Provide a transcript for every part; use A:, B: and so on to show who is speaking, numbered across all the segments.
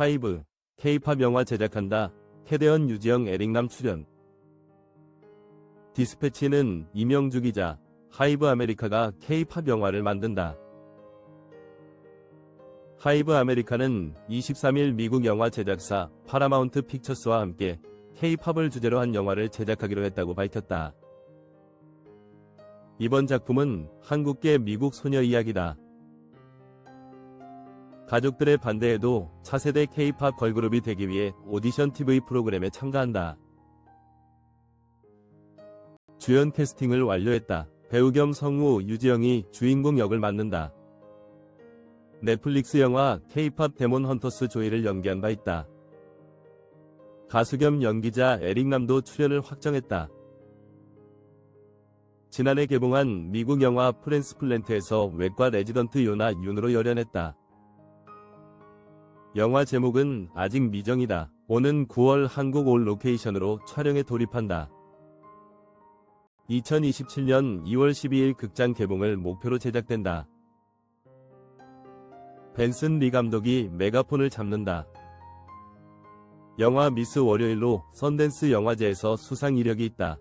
A: 하이브, K-팝 영화 제작한다. 캐대언 유지영 에릭남 출연. 디스패치는 이명주 기자, 하이브 아메리카가 K-팝 영화를 만든다. 하이브 아메리카는 23일 미국 영화 제작사 파라마운트 픽처스와 함께 K-팝을 주제로 한 영화를 제작하기로 했다고 밝혔다. 이번 작품은 한국계 미국 소녀 이야기다. 가족들의 반대에도 차세대 K-팝 걸그룹이 되기 위해 오디션 TV 프로그램에 참가한다. 주연 캐스팅을 완료했다. 배우 겸 성우 유지영이 주인공 역을 맡는다. 넷플릭스 영화 K-팝 데몬 헌터스 조이를 연기한 바 있다. 가수 겸 연기자 에릭남도 출연을 확정했다. 지난해 개봉한 미국 영화 프랜스플랜트에서 외과 레지던트 요나 윤으로 열연했다. 영화 제목은 아직 미정이다. 오는 9월 한국 올 로케이션으로 촬영에 돌입한다. 2027년 2월 12일 극장 개봉을 목표로 제작된다. 벤슨 리 감독이 메가폰을 잡는다. 영화 미스 월요일로 선댄스 영화제에서 수상 이력이 있다.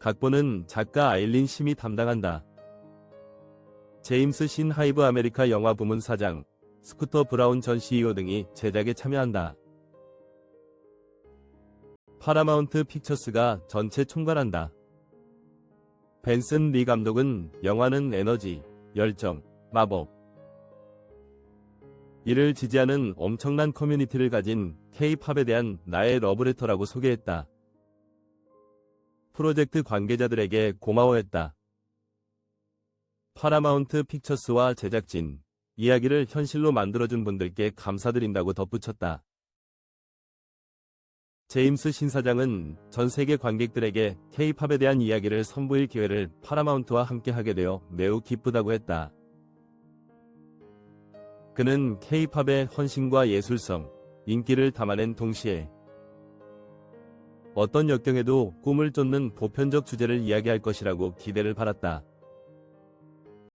A: 각본은 작가 아일린 심이 담당한다. 제임스 신 하이브 아메리카 영화 부문 사장, 스쿠터 브라운 전 CEO 등이 제작에 참여한다. 파라마운트 픽처스가 전체 총괄한다. 벤슨 리 감독은 영화는 에너지, 열정, 마법. 이를 지지하는 엄청난 커뮤니티를 가진 K-팝에 대한 나의 러브레터라고 소개했다. 프로젝트 관계자들에게 고마워했다. 파라마운트 픽처스와 제작진, 이야기를 현실로 만들어준 분들께 감사드린다고 덧붙였다. 제임스 신사장은 전 세계 관객들에게 K-팝에 대한 이야기를 선보일 기회를 파라마운트와 함께 하게 되어 매우 기쁘다고 했다. 그는 K-팝의 헌신과 예술성, 인기를 담아낸 동시에 어떤 역경에도 꿈을 쫓는 보편적 주제를 이야기할 것이라고 기대를 받았다.